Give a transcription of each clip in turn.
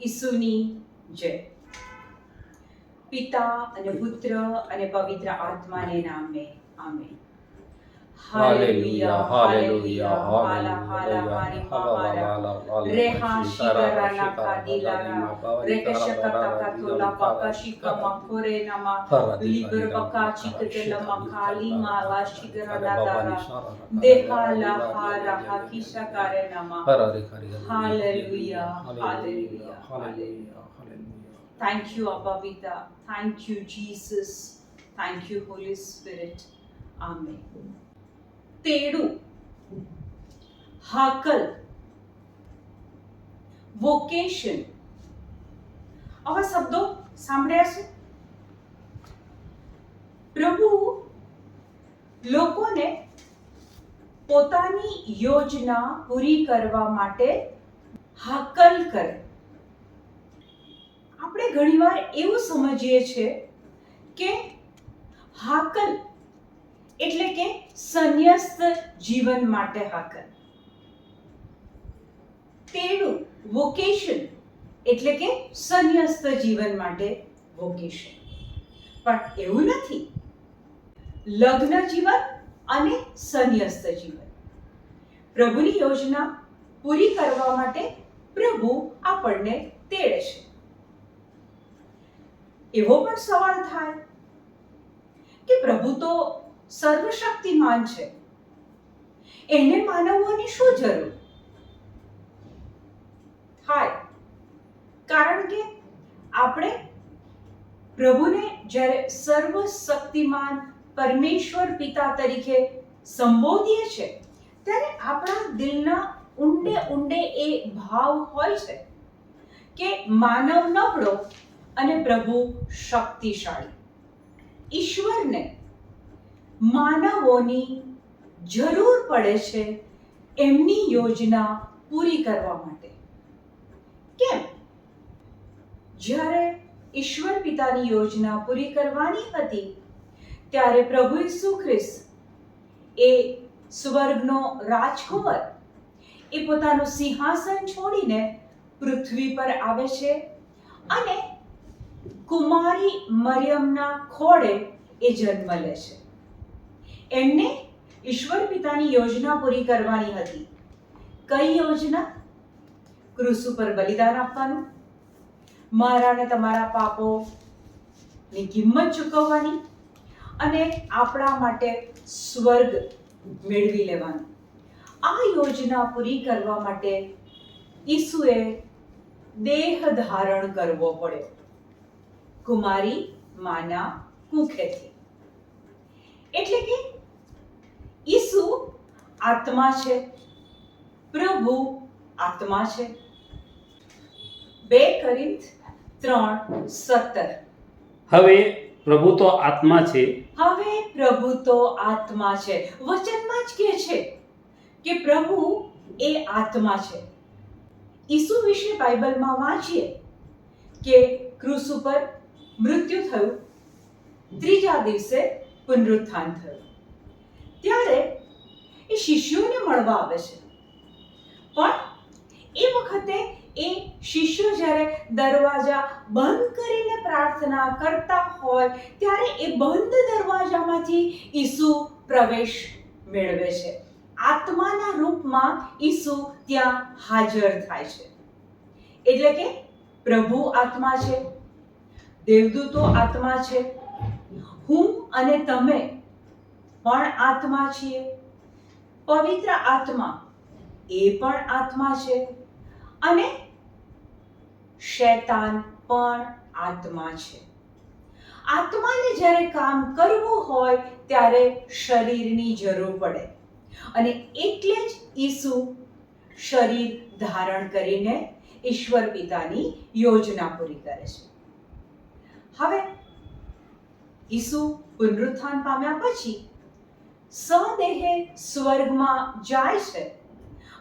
ઈસુની જય પિતા અને પુત્ર અને પવિત્ર આત્માને નામે amen Hallelujah, hallelujah, hallelujah. Thank you, Abba Pita. Thank you, Jesus. Thank you, Holy Spirit. Amen. તેડું. હાકલ. વોકેશન આવા શબ્દો સાંભળ્યા છે? પ્રભુ લોકોને પોતાની યોજના પૂરી કરવા માટે હાકલ કરે. આપણે ઘણીવાર એવું સમજીએ છીએ કે હાકલ એટલે કે સંન્યસ્ત જીવન માટે હાકર. તેડું વોકેશન એટલે કે સંન્યસ્ત જીવન માટે વોકેશન પણ એવું નથી. લગ્ન જીવન અને સંન્યસ્ત જીવન. પ્રભુની યોજના પૂરી કરવા માટે પ્રભુ આપણને તેડે છે. એવો પણ સવાલ થાય કે પ્રભુ તો સર્વશક્તિમાન છે. એને માનવોની શું જરૂર? થાય કારણ કે આપણે પ્રભુને જ્યારે સર્વશક્તિમાન પરમેશ્વર પિતા તરીકે સંબોધીએ છીએ, ત્યારે આપણા દિલના ઊંડે ઊંડે એ ભાવ હોય છે કે માનવ નબળો અને પ્રભુ શક્તિશાળી. ઈશ્વરને માનવોની જરૂર પડે છે એમની યોજના પૂરી કરવા માટે. કેમ? જ્યારે ઈશ્વર પિતાની યોજના પૂરી કરવાની હતી, ત્યારે પ્રભુ ઈસુ ખ્રિસ્ત એ સ્વર્ગનો રાજકુંવર એ પોતાનું સિંહાસન છોડીને પૃથ્વી પર આવે છે અને કુમારી મરિયમના ખોળે એ જન્મ લે છે. એમને ઈશ્વર પિતાની યોજના પૂરી કરવાની હતી. કઈ યોજના? ક્રુસ ઉપર બલિદાન આપવાનું. મારા અને તમારા પાપોની કિંમત ચૂકવવાની અને આપણા માટે સ્વર્ગ મેળવી લેવાનું. આ યોજના પૂરી કરવા માટે ઈસુએ દેહ ધારણ કરવો પડ્યો. કુમારી માના કુખેથી. એટલે કે ઈસુ આત્મા છે. પ્રભુ આત્મા છે. બે કરીંત ત્રણ સત્તર. હવે પ્રભુ તો આત્મા છે. હવે પ્રભુ તો આત્મા છે. વચનમાં જ કહે છે કે પ્રભુ એ આત્મા છે. ઈસુ વિશે બાઇબલમાં વાંચીએ કે ક્રુસ ઉપર મૃત્યુ થયું. ત્રીજા દિવસે પુનરુત્થાન થયું. ત્યારે એ શિષ્યોને મળવા આવે છે. પણ એ વખતે એ શિષ્યો જ્યારે દરવાજા બંધ કરીને પ્રાર્થના કરતા હોય, ત્યારે એ બંધ દરવાજામાંથી ઈસુ પ્રવેશ મેળવે છે. આત્માના રૂપમાં ઈસુ ત્યાં હાજર થાય છે. એટલે કે પ્રભુ આત્મા છે, દેવદૂતો આત્મા છે. હું અને તમે પણ આત્મા છીએ પવિત્ર આત્મા એ પણ આત્મા છે. અને શૈતાન પણ આત્મા છે. આત્માને જ્યારે કામ કરવું હોય ત્યારે શરીરની જરૂર પડે. અને એટલે જ ઈસુ શરીર ધારણ કરીને ઈશ્વર પિતાની યોજના પૂરી કરે છે. હવે ઈસુ પુનરુત્થાન પામ્યા પછી સદેહે સ્વર્ગમાં જાય છે.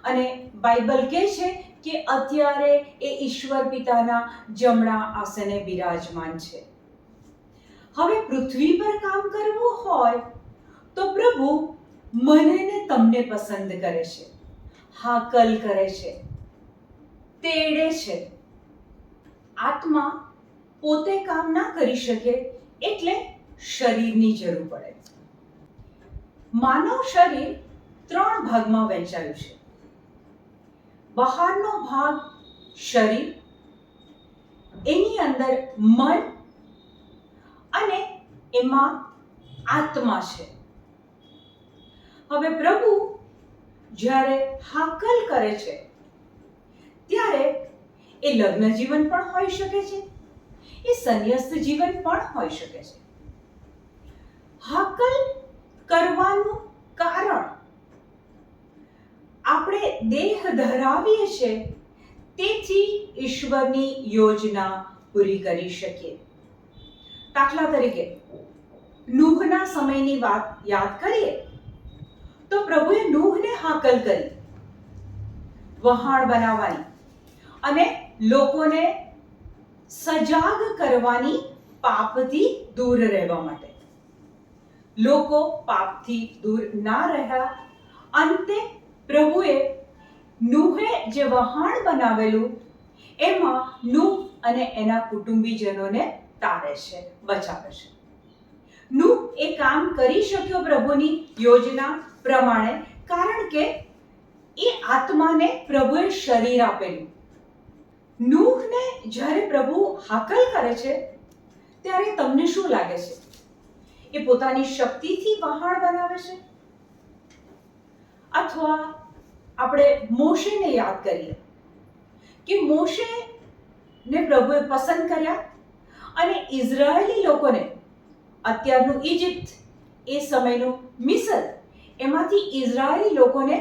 અને બાઇબલ કહે છે કે અત્યારે એ ઈશ્વર પિતાના જમણા આસને બિરાજમાન છે. હવે પૃથ્વી પર કામ કરવું હોય તો પ્રભુ મને ને તમને પસંદ કરે છે. હાકલ કરે છે. તેડે છે. આત્મા પોતે કામ ના કરી શકે એટલે શરીરની જરૂર પડે. માનવ શરીર ત્રણ ભાગમાં વહેંચાયું છે. બહારનો ભાગ શરીર, એની અંદર મન અને એમાં આત્મા છે. હવે પ્રભુ જ્યારે હાકલ કરે છે, ત્યારે એ લગ્ન જીવન પણ હોઈ શકે છે, એ સંન્યસ્ત જીવન પણ હોઈ શકે છે. હાકલ કરવાનું કારણ. આપણે દેહ ધરાવીએ છીએ તેથી ઈશ્વરની યોજના પૂરી કરી શકીએ. દાખલા તરીકે નૂહના સમયની વાત યાદ કરીએ, તો પ્રભુએ નૂહને હાકલ કરી, વહાણ બનાવવાની અને લોકોને સજાગ કરવાની પાપથી દૂર રહેવા માટે. લોકો પાપથી દૂર ના રહ્યા. અંતે પ્રભુએ નુહે જે વહાણ બનાવેલું, એમાં નુહ અને એના કુટુંબીજનોને તારે છે, બચાવે છે. નૂહ એ કામ કરી શક્યો પ્રભુની યોજના પ્રમાણે, કારણ કે એ આત્માને પ્રભુએ શરીર આપેલું. નુહને જ્યારે પ્રભુ હાકલ કરે છે, ત્યારે તમને શું લાગે છે? એ પોતાની શક્તિથી વહાણ બનાવે છે? અથવા આપણે મોશેને યાદ કરીએ કે મોશે ને પ્રભુએ પસંદ કર્યા અને ઇઝરાયેલી લોકોને અત્યારનું ઇજિપ્ત એ સમયનું મિસર એમાંથી ઇઝરાયેલી લોકોને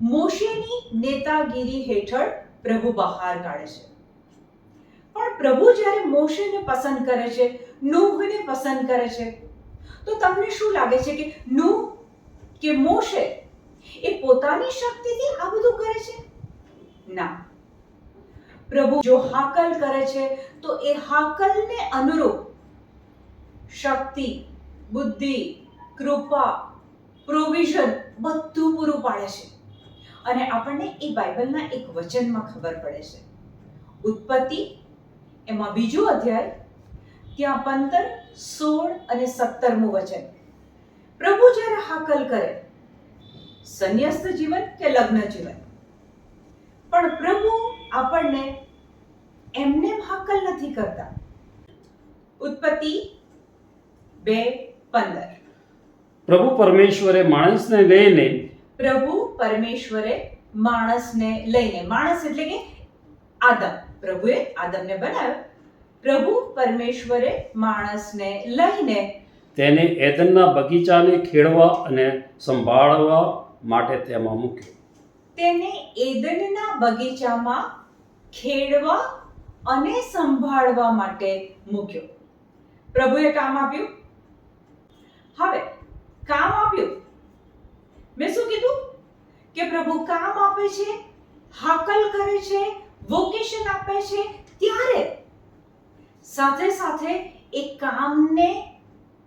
મોશેની નેતાગીરી હેઠળ પ્રભુ બહાર કાઢે છે. પણ પ્રભુ જ્યારે મોશેને પસંદ કરે છે નૂહને પસંદ કરે છે. તો તમને શું લાગે છે કે નૂહ કે મોશે એ પોતાની શક્તિથી આ બધું કરે છે? ના. પ્રભુ જો હાકલ કરે છે, તો એ હાકલને અનુરૂપ શક્તિ, બુદ્ધિ, કૃપા, પ્રોવિઝન બધું પૂરું પાડે છે. અને આપણને એ બાઇબલના એક વચનમાં ખબર પડે છે. ઉત્પત્તિ, એમાં બીજું અધ્યાય ત્યાં પંદર સોળ અને સત્તરમું વચન. પ્રભુ જ્યારે હાકલ કરે સંન્યસ્ત જીવન કે લગ્ન જીવન? પણ પ્રભુ આપણને એમને હાકલ નથી કરતા. ઉત્પત્તિ બે પંદર. પ્રભુ પરમેશ્વરે માણસને લઈને પ્રભુ પરમેશ્વરે માણસને લઈને. માણસ એટલે કે આદમ. પ્રભુએ આદમને બનાવ્યો. પ્રભુ પરમેશ્વરે માણસને લઈને તેને એદનના બગીચાને ખેડવા અને સંભાળવા માટે તેમાં મૂક્યો. તેને એદનના બગીચામાં ખેડવા અને સંભાળવા માટે મૂક્યો. પ્રભુએ કામ આપ્યું? હવે કામ આપ્યું? મેં શું કીધું? કે પ્રભુ કામ આપે છે હાકલ કરે છે વોકેશન આપે છે ત્યારે સાથે સાથે એ કામને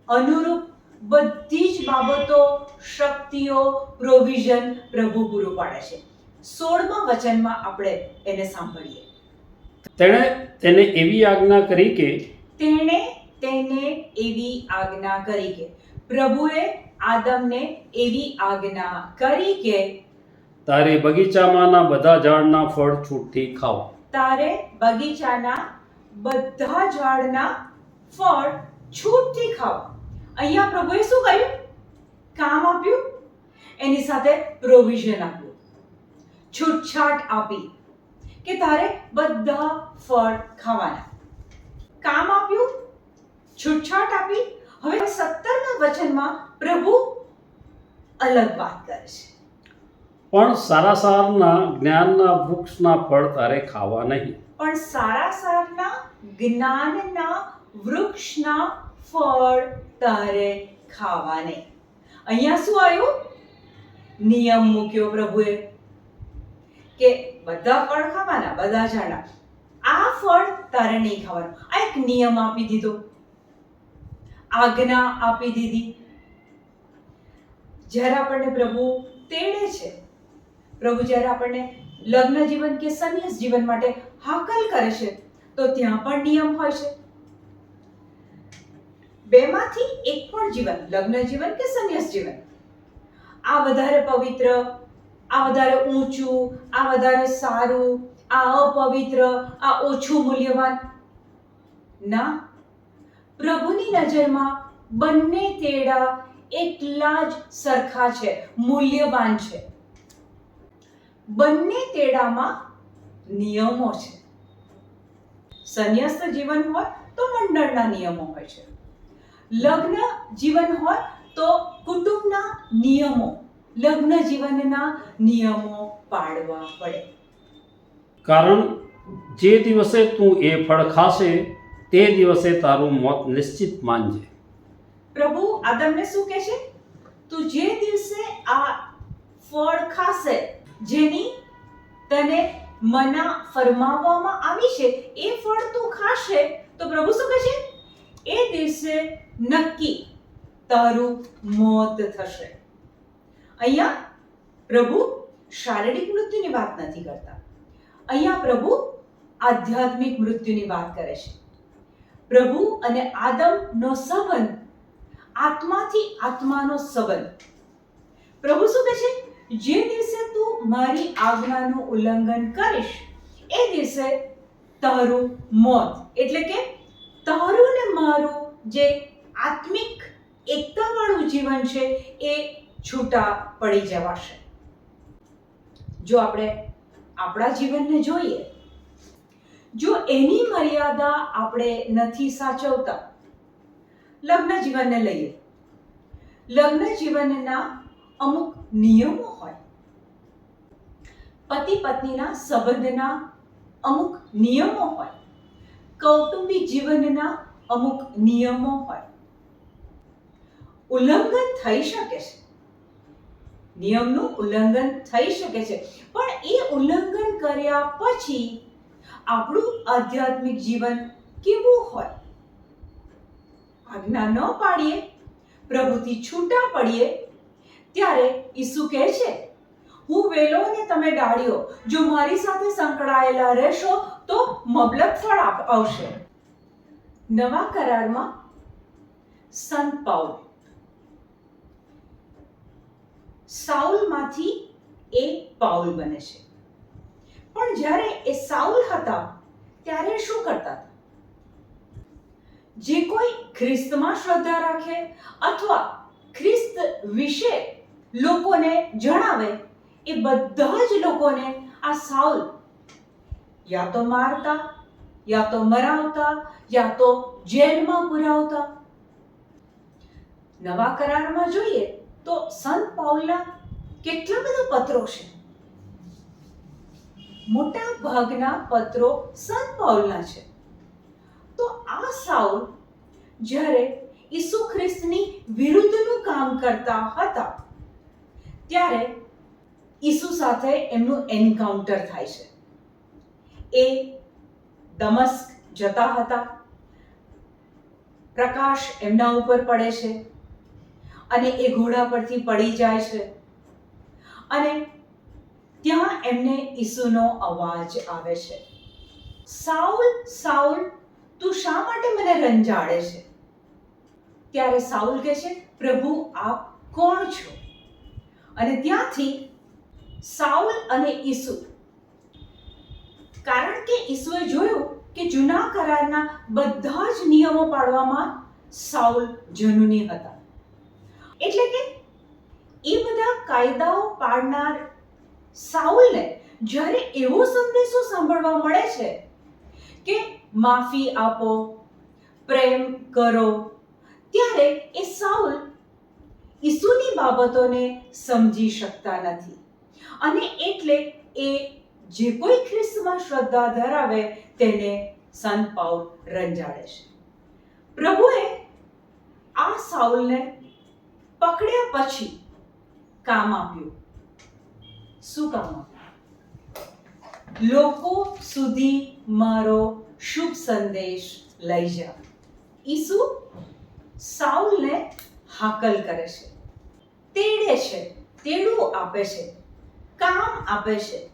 અનુરૂપ બધી જ બાબતો શક્તિઓ પ્રોવિઝન પ્રભુ પૂરું પાડે છે. સોળમા વચનમાં આપણે એને સાંભળીએ. તેણે તેને એવી આજ્ઞા કરી કે તેણે તેને એવી આજ્ઞા કરી કે પ્રભુએ આદમને એવી આજ્ઞા કરી કે તારે બગીચામાંના બધા ઝાડના ફળ છૂટથી ખાઓ. તારે બગીચાના બધા ઝાડના ફળ છૂટથી ખાવ અહીંયા પ્રભુએ શું કર્યું? કામ આપ્યું. એની સાથે પ્રોવિઝન આપ્યું. છૂટછાટ આપી કે તારે બધા ફળ ખાવાના. કામ આપ્યું. છૂટછાટ આપી. હવે સત્તરના વચનમાં પ્રભુ અલગ વાત કરે છે. પણ સારા સારના જ્ઞાનના વૃક્ષના ફળ તારે ખાવા નહીં. પણ સારા સારના જ્ઞાનના વૃક્ષના ફળ તારે ખાવાને. અહીંયા શું આવ્યું? નિયમ મૂક્યો પ્રભુએ કે બધા ફળ ખાવાના, બધા ઝાડા. આ ફળ તારે નહીં ખાવાનું. આ એક નિયમ આપી દીધો. આજ્ઞા આપી દીધી. જ્યારે આપણને પ્રભુ તેડે છે, પ્રભુ જ્યારે આપણને લગ્ન જીવન કે સંન્યાસ જીવન માટે હાકલ કરે છે તો ત્યાં પણ નિયમ હોય છે. બેમાંથી એક પણ જીવન, લગ્ન જીવન કે સંન્યાસ જીવન? આ વધારે પવિત્ર, આ વધારે ઊંચું, આ વધારે સારું, આ અપવિત્ર, આ ઓછું મૂલ્યવાન? ના. પ્રભુની નજરમાં બંને તેડા એટલા જ સરખા છે, મૂલ્યવાન છે. બંને તેડામાં નિયમો છે. સંન્યસ્ત જીવન હોય તો મંડળના નિયમો હોય છે. લગ્ન જીવન હોય તો કુટુંબના નિયમો લગ્ન જીવનના નિયમો પાડવા પડે. કારણ જે દિવસે તું એ ફળ ખાશે તે દિવસે તારું મોત નિશ્ચિત માનજે. પ્રભુ આદમને શું કહે છે? તું જે દિવસે આ ફળ ખાશે જેની તને મના ફરમાવવામાં આવી છે, એ ફળ તું ખાશે તો પ્રભુ શું કહે છે એ દિવસે નક્કી તારું મોત થશે. અહીંયા પ્રભુ શારીરિક મૃત્યુની વાત નથી કરતા. અહીંયા પ્રભુ આધ્યાત્મિક મૃત્યુની વાત કરે છે. પ્રભુ અને આદમનો સંબંધ આત્માથી આત્માનો સંબંધ. પ્રભુ શું કહે છે જે દિવસે તું મારી આજ્ઞાનું ઉલ્લંઘન કરીશ, એ દિવસે તારું મોત, એટલે કે તારું ને મારું જે આત્મિક એકતાવાળું જીવન છે, એ છૂટા પડી જવાશે. જો આપણે આપણા જીવનને જોઈએ, જો એની મર્યાદા આપણે નથી સાચવતા, લગ્ન જીવનને લઈએ. લગ્ન જીવનના અમુક નિયમો હોય. પતિ પત્નીના સંબંધના અમુક નિયમો હોય. કૌટુંબિક જીવનના અમુક નિયમો હોય. ઉલ્લંઘન થઈ શકે છે. નિયમનું ઉલ્લંઘન થઈ શકે છે. પણ એ ઉલ્લંઘન કર્યા પછી આપણું આધ્યાત્મિક જીવન કેવું હોય? આજ્ઞા ન પાડીએ પ્રભુથી છૂટા પડીએ ત્યારે ઈસુ કહે છે, હું વેલો ને તમે ડાળીઓ, જો મારી સાથે સંકળાયેલા રહેશો, તો મબલક ફળ આવશે. નવા કરારમાં સંત પાઉલ. સાઉલમાંથી એ પાઉલ બને છે. પણ જ્યારે એ સાઉલ હતા, ત્યારે શું કરતા હતા? જે કોઈ ખ્રિસ્તમાં શ્રદ્ધા રાખે અથવા ખ્રિસ્ત વિશે લોકોને જણાવે, એ બધા જ લોકોને આ સાઉલ યા તો મારતા, યા તો મરાવતા, યા તો જેલમાં પુરાવતા. નવા કરારમાં જોઈએ તો સંત પાઉલના કેટલા બધા પત્રો છે? મોટા ભાગના પત્રો સંત પાઉલના છે. તો આ સાઉલ જ્યારે ઈસુ ખ્રિસ્તની વિરુદ્ધનું કામ કરતા હતા ત્યારે ઈસુ સાથે એમનું એન્કાઉન્ટર થાય છે. એ દમસ્ક જતા હતા. પ્રકાશ એમના ઉપર પડે છે અને એ ઘોડા પરથી પડી જાય છે. અને ત્યાં એમને ઈસુનો અવાજ આવે છે. સાઉલ સાઉલ, તું શા માટે મને રંજાડે છે? ત્યારે સાઉલ કહે છે, પ્રભુ, આપ કોણ છો? અને ત્યાંથી સાઉલ અને ઈસુ. કારણ કે ઈસુએ જોયું કે જૂના કરારના બધા જ નિયમો પાડવામાં સાઉલ જનુની હતા. એટલે કે એ બધા કાયદાઓ પાડનાર સાઉલને જ્યારે એવો સંદેશો સાંભળવા મળે છે કે માફી આપો, પ્રેમ કરો, ત્યારે એ બાબતોને સમજી શકતા નથી. અને એટલે એ જે કોઈ ખ્રિસ્તમાં શ્રદ્ધા ધરાવે તેને સંત પાઉલ રંજાડે છે. પ્રભુએ આ સાઉલને પકડ્યા પછી કામ આપ્યું. શું કામ આપ્યું? લોકો સુધી મારો શુભ સંદેશ લઈ જા. ઈસુ સાઉલને હાકલ કરે છે. તેડે છે તેડું આપે છે, કામ આપે છે.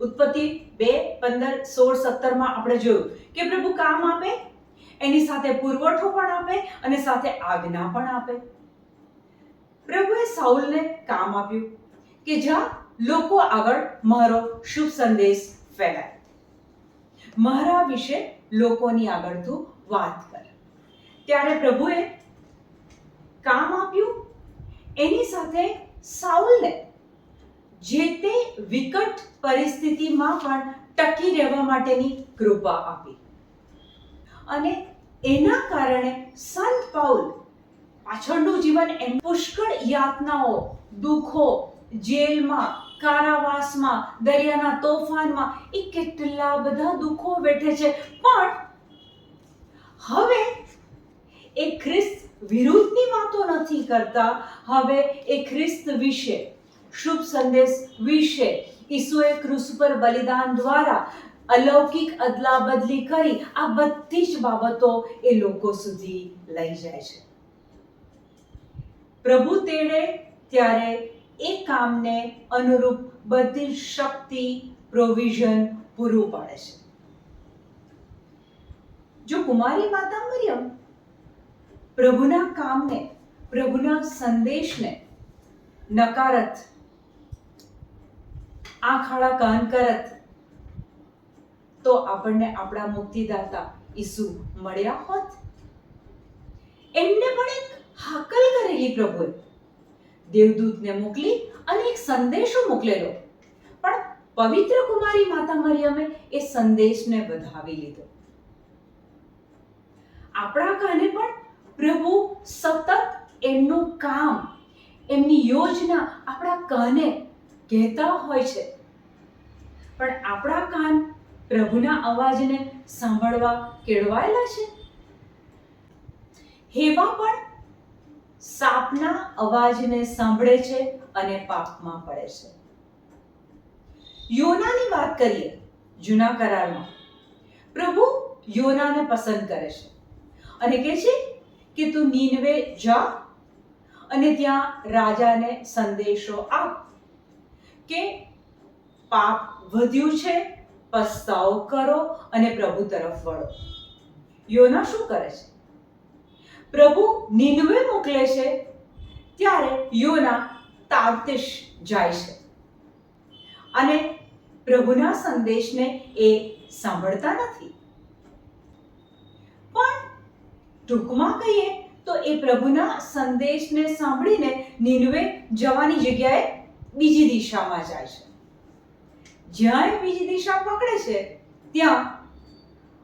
ઉત્પત્તિ બે, પંદર, સોળ, સત્તરમાં આપણે જોયું કે પ્રભુ કામ આપે, એની સાથે પુરવઠો પણ આપે અને સાથે આજ્ઞા પણ આપે. પ્રભુએ સાઉલને કામ આપ્યું કે જ્યાં લોકો આગળ મારો શુભ સંદેશ ફેલાય. મારા વિશે લોકોની આગળ તું વાત કર. ત્યારે પ્રભુએ કામ આપ્યું એની સાથે સાઉલને જે તે વિકટ પરિસ્થિતિમાં પણ ટકી રહેવા માટેની કૃપા આપી. અને એના કારણે સંત પાઉલ પાછળનું જીવન એમ પુષ્કળ યાતનાઓ, દુઃખો, જેલમાં, કારાવાસમાં, દરિયાના તોફાનમાં, એ કેટલા બધા દુઃખો વેઠે છે. પણ હવે એ ખ્રિસ્ત વિરુદ્ધની વાતો નથી કરતા. હવે એ ખ્રિસ્ત વિશે, શુભ સંદેશ વિશે ઈસુએ ક્રુસ પર બલિદાન દ્વારા અલૌકિક અદલા બદલી કરી આ બધી જ બાબતો એ લોકો સુધી લઈ જાય છે. પ્રભુ તેણે ત્યારે એ કામને અનુરૂપ બધી શક્તિ પ્રોવિઝન પૂરું પાડે છે. જો કુમારી માતા મરિયમ પ્રભુના કામને, પ્રભુના સંદેશને નકારત. આંખ આડા કાન કરત. તો આપણને આપણા મુક્તિદાતા ઈસુ મળ્યા હોત. એમને પણ એક હાકલ કરેલી પ્રભુએ. દેવદૂતને મોકલી અને એક સંદેશો મોકલેલો. પણ પવિત્ર કુમારી માતા મરિયમે એ સંદેશને વધાવી લીધો. આપણા કાને પણ પ્રભુ સતત એમનું કામ, એમની યોજના આપણા કાને કહેતા હોય છે. પણ આપણા કાન પ્રભુના અવાજને સાંભળવા કેળવાયેલા છે? હેવા પણ સાપના અવાજને સાંભળે છે અને પાપમાં પડે છે. યોનાની વાત કરીએ, જૂના કરારમાં. પ્રભુ યોનાને પસંદ કરે છે અને કહે છે કે તું નીનવે જા અને ત્યાં રાજાને સંદેશો આપ. કે પાપ વધ્યું છે, પસ્તાવો કરો અને પ્રભુ તરફ વળો. યોના શું કરે છે? પ્રભુ નિનવે મોકલે છે, ત્યારે યોના તાર્તિશ જાય છે. અને પ્રભુના સંદેશને એ સાંભળતા નથી પણ ટૂંકમાં કહીએ તો એ પ્રભુના સંદેશને સાંભળીને નીનવે જવાની જગ્યાએ બીજી દિશામાં જાય છે. જ્યાં એ બીજી દિશા પકડે છે, ત્યાં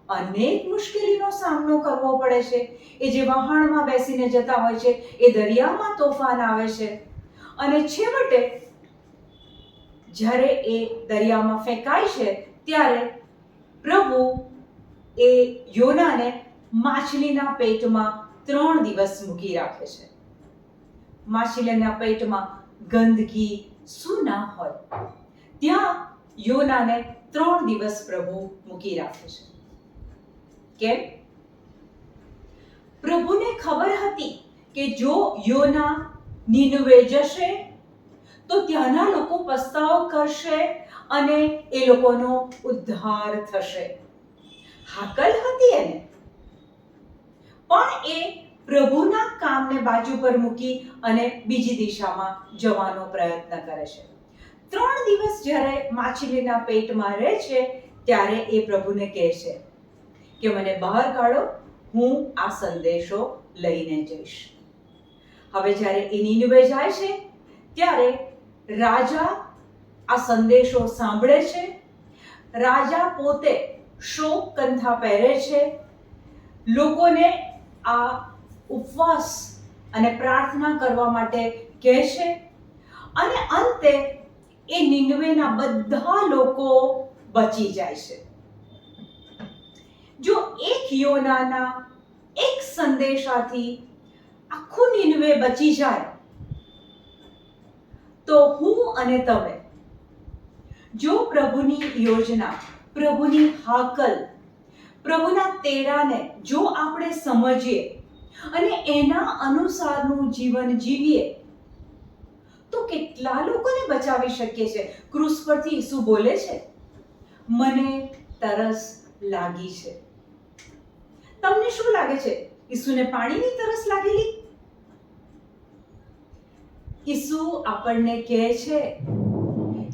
અનેક મુશ્કેલીનો સામનો કરવો પડે છે. એ જે વહાણમાં બેસીને જતા હોય છે, એ દરિયામાં તોફાન આવે છે. અને છેવટે જ્યારે એ દરિયામાં ફેંકાય છે, ત્યારે પ્રભુ એ યોનાને માછલીના પેટમાં ત્રણ દિવસ મૂકી રાખે છે. માછલીના પેટમાં ગંદકી શું ના હોય? ત્યાં યોનાને ત્રણ દિવસ પ્રભુ મૂકી રાખે છે. કેમ? પ્રભુને ખબર હતી કે જો યોના નિનવે જશે, તો ત્યાંના લોકો પસ્તાવ કરશે અને એ લોકોનો ઉદ્ધાર થશે. હાકલ હતી એને? પણ એ પ્રભુના કામને બાજુ પર મૂકી અને બીજી દિશામાં જવાનો પ્રયત્ન કરે છે. ત્રણ દિવસ જ્યારે માછલીના પેટમાં રહે છે, ત્યારે એ પ્રભુને કહે છે કે, મને બહાર કાઢો, હું આ સંદેશો લઈને જઈશ. હવે જ્યારે એ નીનવે જાય છે, ત્યારે રાજા આ સંદેશો સાંભળે છે. રાજા પોતે શોક કંથા પહેરે છે. લોકોને આ ઉપવાસ અને પ્રાર્થના કરવા માટે કહે છે. અને અંતે એ નિનવેના બધા લોકો બચી જાય છે. જો એક યોનાના એક સંદેશાથી આખું નિનવે બચી જાય, તો હું અને તમે, જો પ્રભુની યોજના, પ્રભુની હાકલ પ્રભુના તેડાને જો આપણે સમજીએ અને એના અનુસારનું જીવન જીવીએ, તો કેટલા લોકોને બચાવી શકીએ છે? ક્રૂસ પરથી ઈસુ બોલે છે, મને તરસ લાગી છે. તમને શું લાગે છે? ઈસુને પાણીની તરસ લાગેલી? ઈસુ આપણને કહે છે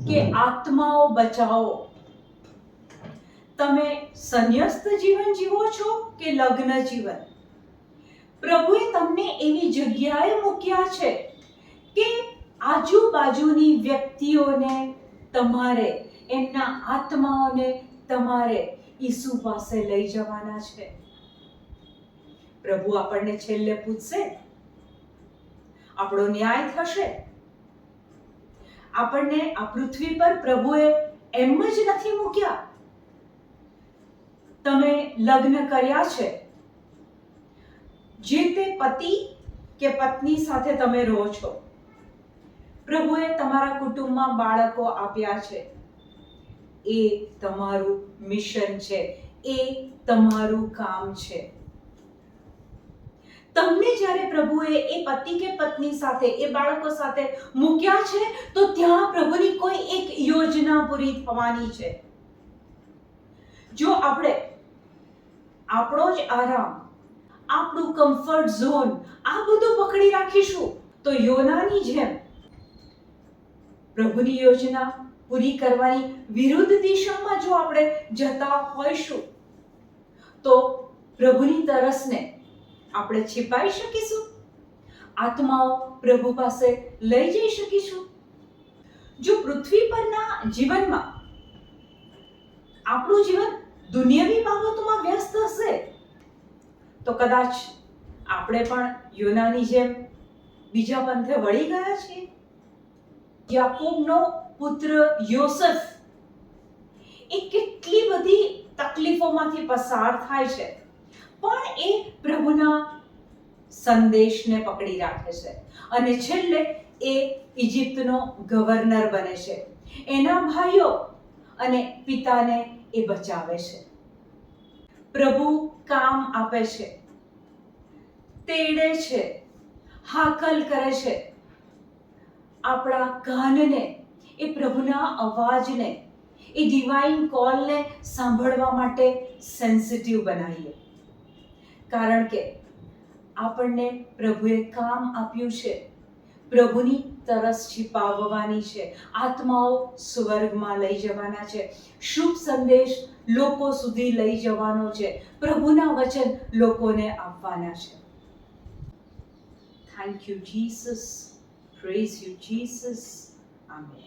કે, આત્માઓ બચાવો. તમે સંન્યસ્ત જીવન જીવો છો કે લગ્ન જીવન? પ્રભુએ તમને એવી જગ્યાએ મૂક્યા છે કે આજુબાજુની વ્યક્તિઓને તમારે, એમના આત્માઓને તમારે ઈસુ પાસે લઈ જવાના છે. પ્રભુ આપણને છેલ્લે પૂછશે, આપણો ન્યાય થશે? આપણને આ પૃથ્વી પર પ્રભુએ એમ જ નથી મૂક્યા તમે લગ્ન કર્યા છે? જે તે પતિ કે પત્ની સાથે તમે રહો છો? પ્રભુએ તમારા કુટુંબમાં બાળકો આપ્યા છે. એ તમારું મિશન છે. એ તમારું કામ છે. તમને જ્યારે પ્રભુએ એ પતિ કે પત્ની સાથે, એ બાળકો સાથે મૂક્યા છે, તો ત્યાં પ્રભુની કોઈ એક યોજના પૂરી થવાની છે. જો આપણે આપણો જ આરામ, આપણું કમ્ફર્ટ ઝોન આ બધું પકડી રાખીશું તો યોનાની જેમ પ્રભુની યોજના પૂરી કરવાની વિરુદ્ધ દિશામાં જો આપણે જતા હોઈશું, તો પ્રભુની તરસને આપણે છિપાઈ શકીશું, આત્માઓ પ્રભુ પાસે લઈ જઈ શકીશું. જો પૃથ્વી પરના જીવનમાં આપણું જીવન દુનિયાવી બાબતોમાં વ્યસ્ત હશે. તો કદાચ આપણે પણ યોનાની જેમ બીજા પંથે વળી ગયા છીએ? યાકૂબનો પુત્ર યોસેફ એ કેટલી બધી તકલીફોમાંથી પસાર થાય છે. પણ એ પ્રભુના સંદેશને પકડી રાખે છે અને છેલ્લે એ ઇજિપ્તનો ગવર્નર બને છે. એના ભાઈઓ અને પિતાને એ બચાવે છે. પ્રભુ કામ આપે છે. તેડે છે. હાકલ કરે છે. આપણા કાનને એ પ્રભુના અવાજને, એ ડિવાઇન કોલને સાંભળવા માટે સેન્સિટિવ બનાવીએ. કારણ કે આપણને પ્રભુએ કામ આપ્યું છે. પ્રભુની તરસ छिपाવવાની છે. આત્માઓ સ્વર્ગમાં લઈ જવાના છે. શુભ સંદેશ લોકો સુધી લઈ જવાનો છે. પ્રભુના વચન લોકોને આપવાના છે. Thank you Jesus praise you Jesus amen